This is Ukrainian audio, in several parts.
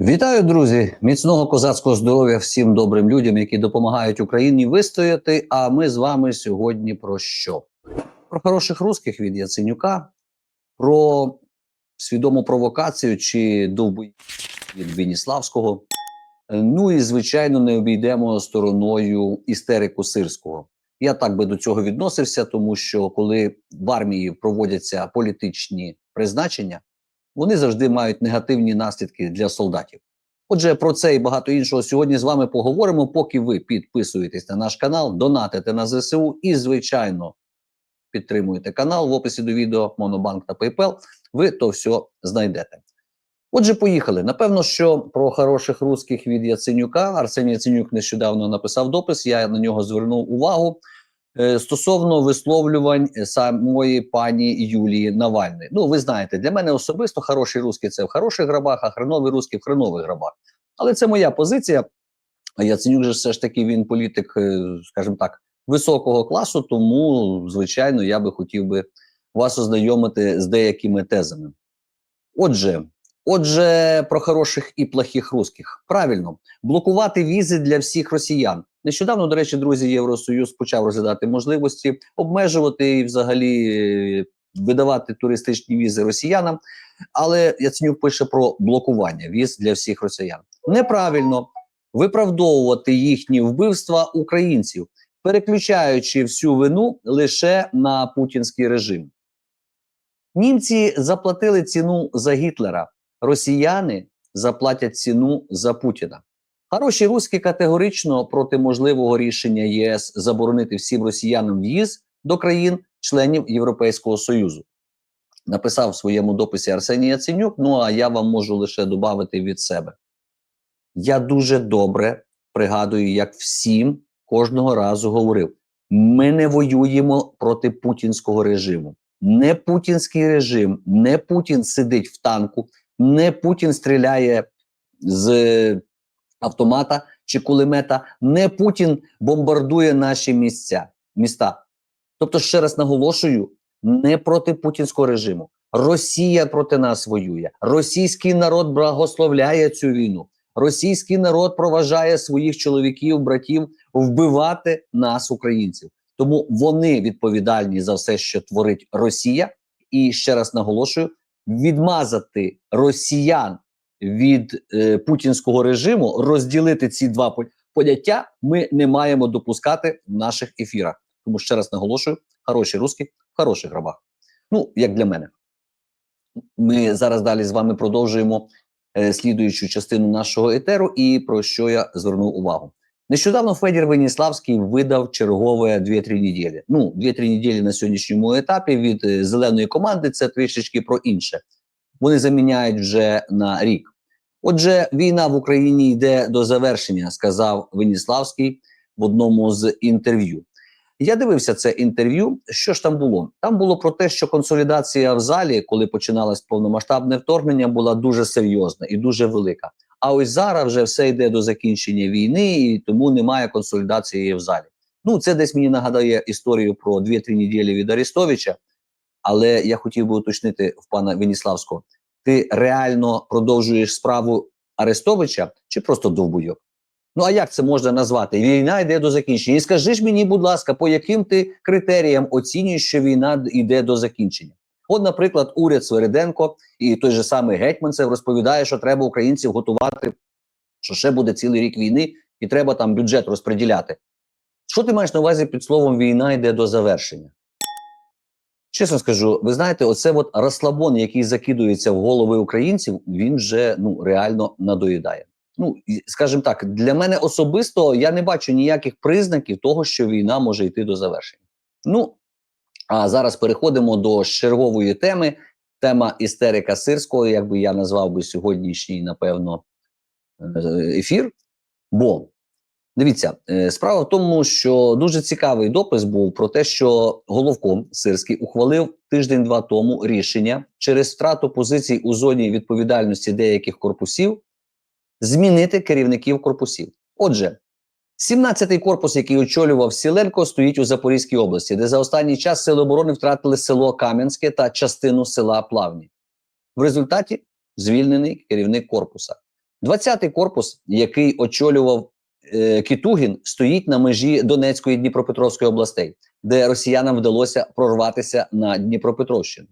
Вітаю, друзі! Міцного козацького здоров'я всім добрим людям, які допомагають Україні вистояти. А ми з вами сьогодні про що? Про хороших русських від Яценюка, про свідому провокацію чи довбу від Веніславського. Ну і звичайно, не обійдемо стороною істерику сирського. Я так би до цього відносився, тому що коли в армії проводяться політичні призначення, вони завжди мають негативні наслідки для солдатів. Отже, про це і багато іншого сьогодні з вами поговоримо. Поки ви підписуєтесь на наш канал, донатите на ЗСУ і, звичайно, підтримуєте канал в описі до відео Монобанк та PayPal, ви то все знайдете. Отже, поїхали. Напевно, що про хороших русських від Яценюка Арсеній Яценюк нещодавно написав допис. Я на нього звернув увагу стосовно висловлювань самої пані Юлії Навальної. Ну, ви знаєте, для мене особисто хороший русський це в хороших грабах, а хреновий русський в хренових грабах. Але це моя позиція. Яценюк же все ж таки він політик, е, скажімо так, високого класу. Тому, звичайно, я би хотів би вас ознайомити з деякими тезами. Отже, отже, про хороших і плохих русських. Правильно, блокувати візи для всіх росіян. Нещодавно, до речі, друзі, Євросоюз почав розглядати можливості обмежувати і взагалі е, видавати туристичні візи росіянам. Але Яценюк пише про блокування віз для всіх росіян. Неправильно виправдовувати їхні вбивства українців, переключаючи всю вину лише на путінський режим. Німці заплатили ціну за Гітлера, росіяни заплатять ціну за Путіна. Хороші руські категорично проти можливого рішення ЄС заборонити всім росіянам в'їзд до країн-членів Європейського Союзу. Написав в своєму дописі Арсеній Яценюк. Ну а я вам можу лише додати від себе. Я дуже добре пригадую, як всім кожного разу говорив: ми не воюємо проти путінського режиму. Не путінський режим, не Путін сидить в танку, не Путін стріляє з автомата чи кулемета, не Путін бомбардує наші місця, міста. Тобто, ще раз наголошую, не проти путінського режиму. Росія проти нас воює. Російський народ благословляє цю війну. Російський народ проважає своїх чоловіків, братів вбивати нас, українців. Тому вони відповідальні за все, що творить Росія. І ще раз наголошую: відмазати росіян від е, путінського режиму, розділити ці два поняття ми не маємо допускати в наших ефірах. Тому ще раз наголошую: хороші русські в хороших грабах. Ну, як для мене. Ми зараз далі з вами продовжуємо е, слідуючу частину нашого етеру, і про що я звернув увагу. Нещодавно Федір Веніславський видав чергове 2-3 неділі. Ну, 2-3 неділі на сьогоднішньому етапі від е, зеленої команди це трішечки про інше. Вони заміняють вже на рік. Отже, війна в Україні йде до завершення, сказав Веніславський в одному з інтерв'ю. Я дивився це інтерв'ю. Що ж там було? Там було про те, що консолідація в залі, коли починалось повномасштабне вторгнення, була дуже серйозна і дуже велика. А ось зараз вже все йде до закінчення війни, і тому немає консолідації в залі. Ну, це десь мені нагадає історію про 2-3 неділі від Арестовича. Але я хотів би уточнити в пана Веніславського: ти реально продовжуєш справу Арестовича чи просто довбуйок? Ну а як це можна назвати? Війна йде до закінчення. І скажи ж мені, будь ласка, по яким ти критеріям оцінюєш, що війна йде до закінчення? От, наприклад, уряд Свериденко і той же самий Гетьманцев розповідає, що треба українців готувати, що ще буде цілий рік війни, і треба там бюджет розподіляти. Що ти маєш на увазі під словом війна йде до завершення? Чесно скажу, ви знаєте, оце от розслабон, який закидується в голови українців, він вже ну реально надоїдає. Ну скажімо так, для мене особисто я не бачу ніяких признаків того, що війна може йти до завершення. Ну а зараз переходимо до чергової теми. Тема істерика сирського, як би я назвав би сьогоднішній, напевно, ефір. Бо дивіться, справа в тому, що дуже цікавий допис був про те, що головком Сирський ухвалив тиждень-два тому рішення через втрату позицій у зоні відповідальності деяких корпусів змінити керівників корпусів. Отже, 17-й корпус, який очолював Сіленко, стоїть у Запорізькій області, де за останній час сили оборони втратили село Кам'янське та частину села Плавні. В результаті звільнений керівник корпуса. 20-й корпус, який очолював е, Кітугін, стоїть на межі Донецької і Дніпропетровської областей, де росіянам вдалося прорватися на Дніпропетровщину.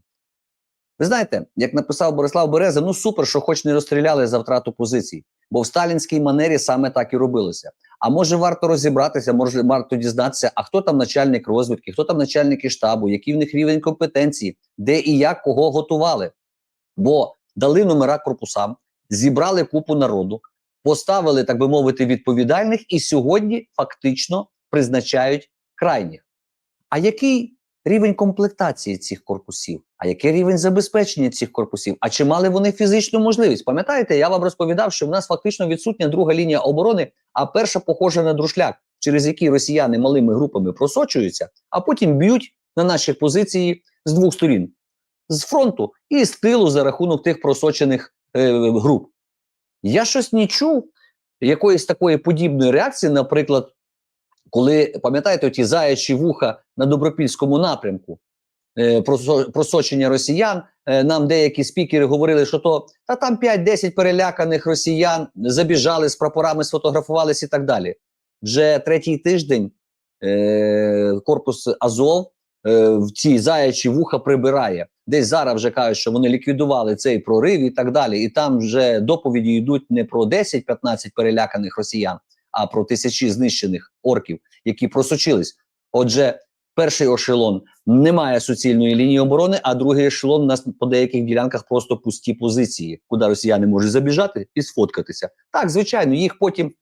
Ви знаєте, як написав Борислав Береза, ну супер, що хоч не розстріляли за втрату позицій, бо в сталінській манері саме так і робилося. А може варто розібратися, може варто дізнатися, а хто там начальник розвідки, хто там начальники штабу, який в них рівень компетенції, де і як кого готували. Бо дали номера корпусам, зібрали купу народу, поставили, так би мовити, відповідальних, і сьогодні фактично призначають крайніх. А який рівень комплектації цих корпусів? А який рівень забезпечення цих корпусів? А чи мали вони фізичну можливість? Пам'ятаєте, я вам розповідав, що в нас фактично відсутня друга лінія оборони, а перша похожа на друшляк, через який росіяни малими групами просочуються, а потім б'ють на наші позиції з двох сторін: з фронту і з тилу за рахунок тих просочених е, груп. Я щось не чув якоїсь такої подібної реакції, наприклад, коли пам'ятаєте ті заячі вуха на добропільському напрямку, е, просо- просочення росіян. Е, нам деякі спікери говорили, що то та там 5-10 переляканих росіян забіжали з прапорами, сфотографувались і так далі. Вже третій тиждень е, корпус Азов е, в ці заячі вуха прибирає. Десь зараз вже кажуть, що вони ліквідували цей прорив і так далі. І там вже доповіді йдуть не про 10-15 переляканих росіян, а про тисячі знищених орків, які просочились. Отже, перший ешелон не має суцільної лінії оборони, а другий ешелон у нас по деяких ділянках просто пусті позиції, куди росіяни можуть забіжати і сфоткатися. Так, звичайно, їх потім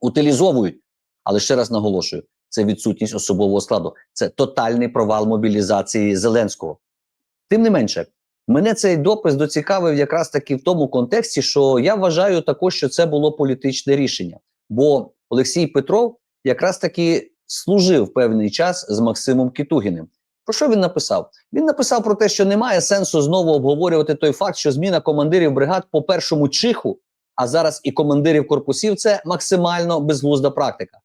утилізовують. Але ще раз наголошую: це відсутність особового складу, це тотальний провал мобілізації Зеленського. Тим не менше, мене цей допис доцікавив якраз таки в тому контексті, що я вважаю також, що це було політичне рішення. Бо Олексій Петров якраз таки служив певний час з Максимом Кітугіним. Про що він написав? Він написав про те, що немає сенсу знову обговорювати той факт, що зміна командирів бригад по першому чиху, а зараз і командирів корпусів це максимально безглузда практика.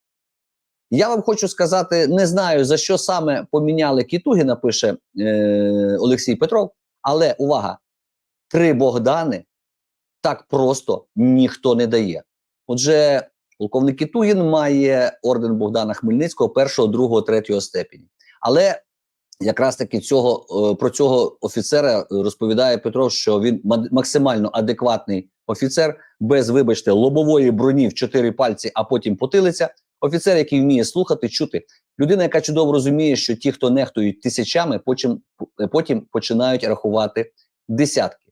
Я вам хочу сказати, не знаю за що саме поміняли Кітугіна, пише е, Олексій Петров. Але увага! Три Богдани так просто ніхто не дає. Отже, полковник Кітугін має орден Богдана Хмельницького першого, другого, третього степені. Але якраз таки цього е, про цього офіцера розповідає Петров, що він максимально адекватний офіцер, без, вибачте, лобової броні в чотири пальці, а потім потилиця. Офіцер, який вміє слухати, чути. Людина, яка чудово розуміє, що ті, хто нехтують тисячами, потім, потім починають рахувати десятки.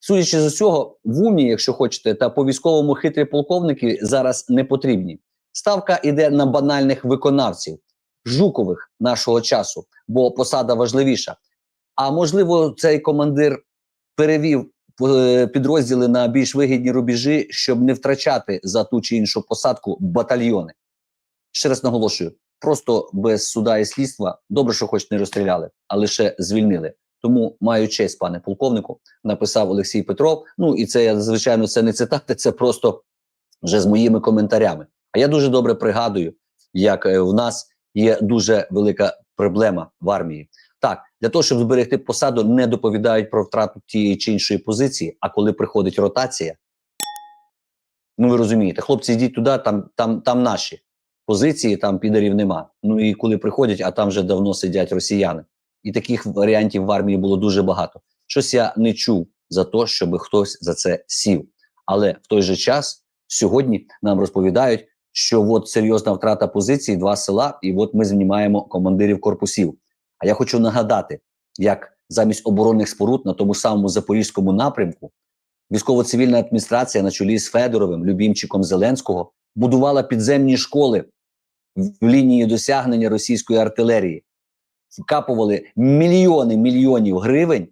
Судячи з усього, в умі, якщо хочете, та по військовому хитрі полковники зараз не потрібні. Ставка йде на банальних виконавців, жукових нашого часу, бо посада важливіша. А можливо, цей командир перевів е, підрозділи на більш вигідні рубежі, щоб не втрачати за ту чи іншу посадку батальйони. Ще раз наголошую: просто без суда і слідства добре, що хоч не розстріляли, а лише звільнили. Тому маю честь, пане полковнику, написав Олексій Петров. Ну і це я звичайно це не цитати, це просто вже з моїми коментарями. А я дуже добре пригадую, як е, в нас є дуже велика проблема в армії. Так, для того, щоб зберегти посаду, не доповідають про втрату тієї чи іншої позиції. А коли приходить ротація, ну ви розумієте, хлопці, йдіть туди, там, там, там наші позиції, там підарів нема. Ну і коли приходять, а там вже давно сидять росіяни. І таких варіантів в армії було дуже багато. Щось я не чув за те, щоб хтось за це сів. Але в той же час сьогодні нам розповідають, що от серйозна втрата позицій, два села, і от ми знімаємо командирів корпусів. А я хочу нагадати, як замість оборонних споруд на тому самому запорізькому напрямку військово-цивільна адміністрація на чолі з Федоровим, любімчиком Зеленського, будувала підземні школи в лінії досягнення російської артилерії, вкапували мільйони мільйонів гривень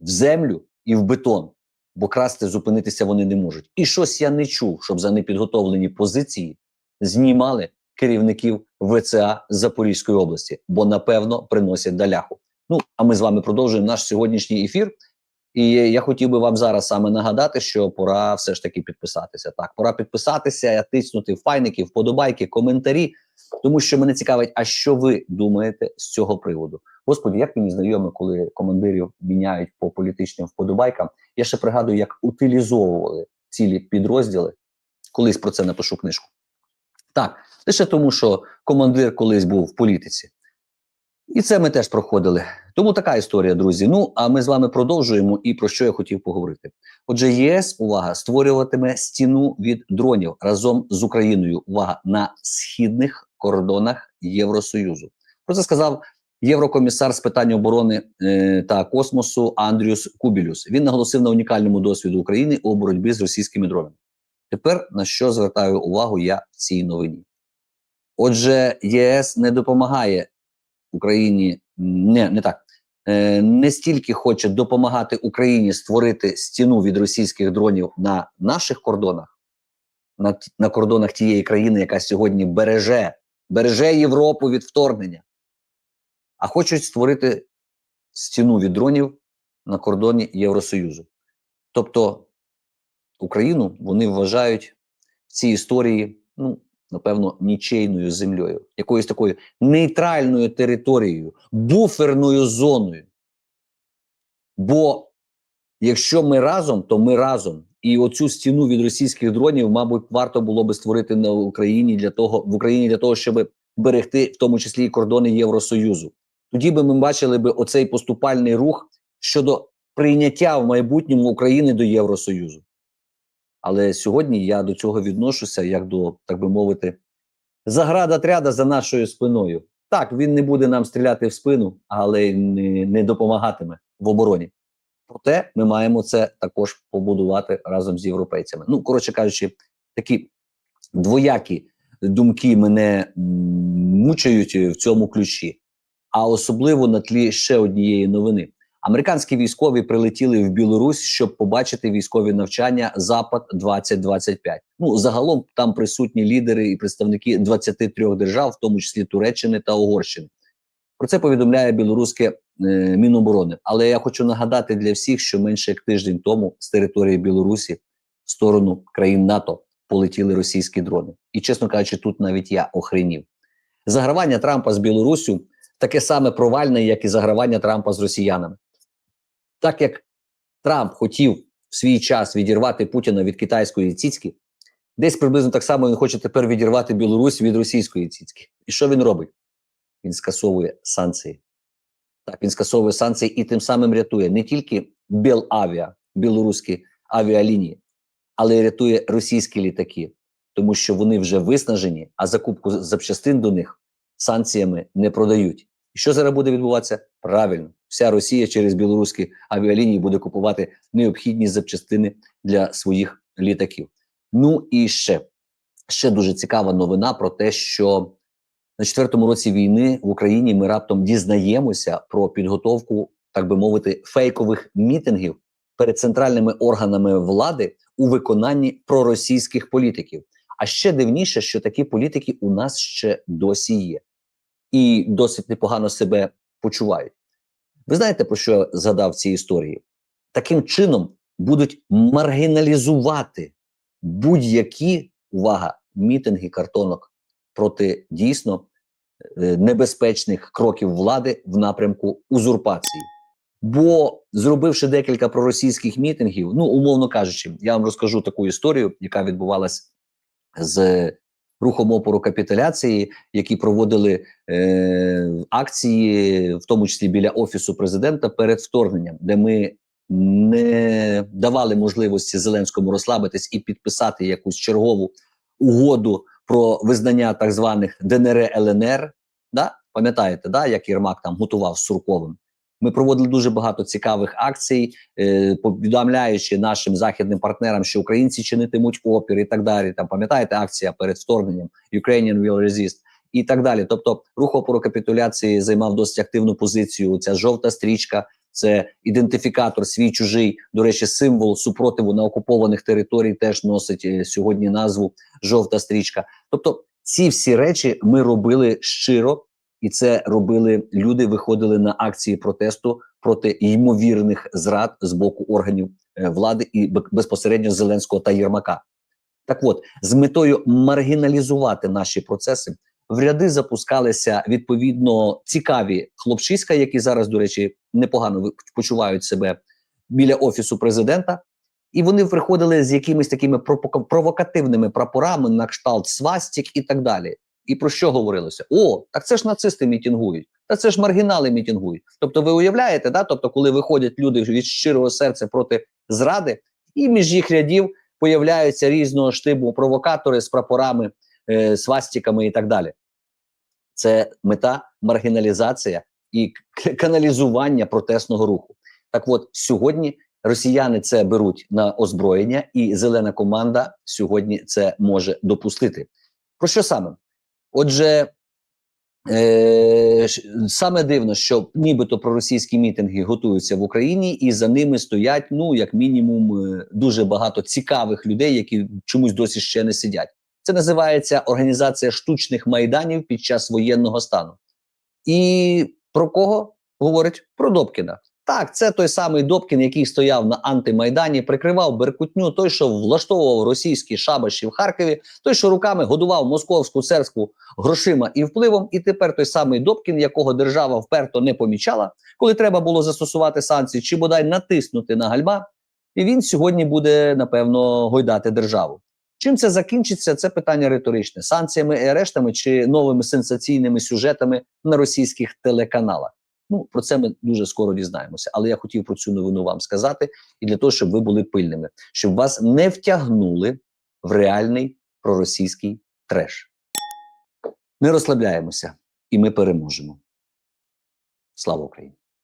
в землю і в бетон, бо красти зупинитися вони не можуть. І щось я не чув, щоб за непідготовлені позиції знімали керівників ВЦА Запорізької області, бо напевно приносять даляху. Ну а ми з вами продовжуємо наш сьогоднішній ефір. І я хотів би вам зараз саме нагадати, що пора все ж таки підписатися. Так, пора підписатися, тиснути файники, вподобайки, коментарі, тому що мене цікавить, а що ви думаєте з цього приводу? Господи, як мені знайомо, коли командирів міняють по політичним вподобайкам. Я ще пригадую, як утилізовували цілі підрозділи. Колись про це напишу книжку. Так, лише тому, що командир колись був в політиці. І це ми теж проходили. Тому така історія, друзі. Ну а ми з вами продовжуємо. І про що я хотів поговорити. Отже, ЄС увага створюватиме стіну від дронів разом з Україною. Увага на східних кордонах Євросоюзу. Про це сказав єврокомісар з питань оборони е, та космосу Андрюс Кубілюс. Він наголосив на унікальному досвіду України у боротьбі з російськими дронами. Тепер на що звертаю увагу я в цій новині? Отже, ЄС не допомагає Україні не, не так. Е, не стільки хоче допомагати Україні створити стіну від російських дронів на наших кордонах, на, на кордонах тієї країни, яка сьогодні береже, береже Європу від вторгнення, а хочуть створити стіну від дронів на кордоні Євросоюзу. Тобто Україну вони вважають в цій історії, ну, напевно, нічейною землею, якоюсь такою нейтральною територією, буферною зоною. Бо якщо ми разом, то ми разом. І оцю стіну від російських дронів, мабуть, варто було би створити на Україні для того, в Україні для того, щоб берегти в тому числі і кордони Євросоюзу. Тоді би ми бачили би оцей поступальний рух щодо прийняття в майбутньому України до Євросоюзу. Але сьогодні я до цього відношуся як до, так би мовити, заградотряда за нашою спиною. Так, він не буде нам стріляти в спину, але не, не допомагатиме в обороні. Проте ми маємо це також побудувати разом з європейцями. Ну, коротше кажучи, такі двоякі думки мене мучають в цьому ключі, а особливо на тлі ще однієї новини. Американські військові прилетіли в Білорусь, щоб побачити військові навчання Запад 2025 Ну загалом там присутні лідери і представники 23 держав, в тому числі Туреччини та Угорщини. Про це повідомляє білоруське е, Міноборони. Але я хочу нагадати для всіх, що менше як тиждень тому з території Білорусі в сторону країн НАТО полетіли російські дрони. І чесно кажучи, тут навіть я охренів. Загравання Трампа з Білоруссю таке саме провальне, як і загравання Трампа з росіянами. Так як Трамп хотів в свій час відірвати Путіна від китайської цицьки, десь приблизно так само він хоче тепер відірвати Білорусь від російської цицьки. І що він робить? Він скасовує санкції. Так, він скасовує санкції і тим самим рятує не тільки Белавіа, білоруські авіалінії, але й рятує російські літаки, тому що вони вже виснажені, а закупку запчастин до них санкціями не продають. І що зараз буде відбуватися? Правильно, вся Росія через білоруські авіалінії буде купувати необхідні запчастини для своїх літаків. Ну і ще, ще дуже цікава новина про те, що на четвертому році війни в Україні ми раптом дізнаємося про підготовку, так би мовити, фейкових мітингів перед центральними органами влади у виконанні проросійських політиків. А ще дивніше, що такі політики у нас ще досі є і досить непогано себе почувають. Ви знаєте, про що я згадав в цій історії? Таким чином будуть маргіналізувати будь-які увага, мітинги картонок проти дійсно е, небезпечних кроків влади в напрямку узурпації. Бо зробивши декілька проросійських мітингів, ну умовно кажучи, я вам розкажу таку історію, яка відбувалась з рухом опору капітуляції, які проводили е, акції, в тому числі біля офісу президента перед вторгненням, де ми не давали можливості Зеленському розслабитись і підписати якусь чергову угоду про визнання так званих ДНР ЛНР. Да? Пам'ятаєте, да, як Єрмак там готував з Сурковим? Ми проводили дуже багато цікавих акцій, е, повідомляючи нашим західним партнерам, що українці чинитимуть опір і так далі. Там пам'ятаєте акція перед вторгненням Ukrainian will resist і так далі. Тобто, рух опору капітуляції займав досить активну позицію. Ця жовта стрічка, це ідентифікатор свій чужий. До речі, символ супротиву на окупованих територій теж носить е, сьогодні назву жовта стрічка. Тобто, ці всі речі ми робили щиро. І це робили люди, виходили на акції протесту проти ймовірних зрад з боку органів е, влади і безпосередньо Зеленського та Єрмака. Так от, з метою маргіналізувати наші процеси, в ряди запускалися відповідно цікаві хлопчиська, які зараз, до речі, непогано почувають себе біля офісу президента, І вони приходили з якимись такими провокативними прапорами на кшталт свастік і так далі. І про що говорилося? О, так це ж нацисти мітингують, та це ж маргінали мітингують. Тобто, ви уявляєте, да? тобто, коли виходять люди від щирого серця проти зради, і між їх рядів появляються різного штибу провокатори з прапорами, е, свастіками і так далі. Це мета маргіналізація і каналізування протестного руху. Так от сьогодні росіяни це беруть на озброєння, і зелена команда сьогодні це може допустити. Про що саме? Отже, е, саме дивно, що нібито проросійські мітинги готуються в Україні, і за ними стоять, ну як мінімум, е, дуже багато цікавих людей, які чомусь досі ще не сидять. Це називається організація штучних майданів під час воєнного стану. І про кого говорить? Про Добкіна. Так, це той самий Добкін, який стояв на антимайдані, прикривав Беркутню, той, що влаштовував російські шабаші в Харкові, той, що руками годував московську церкву грошима і впливом. І тепер той самий Добкін, якого держава вперто не помічала, коли треба було застосувати санкції чи бодай натиснути на гальма. І він сьогодні буде напевно гойдати державу. Чим це закінчиться? Це питання риторичне: санкціями і арештами чи новими сенсаційними сюжетами на російських телеканалах. Ну про це ми дуже скоро дізнаємося. Але я хотів про цю новину вам сказати, і для того, щоб ви були пильними, щоб вас не втягнули в реальний проросійський треш. Не розслабляємося, і ми переможемо. Слава Україні!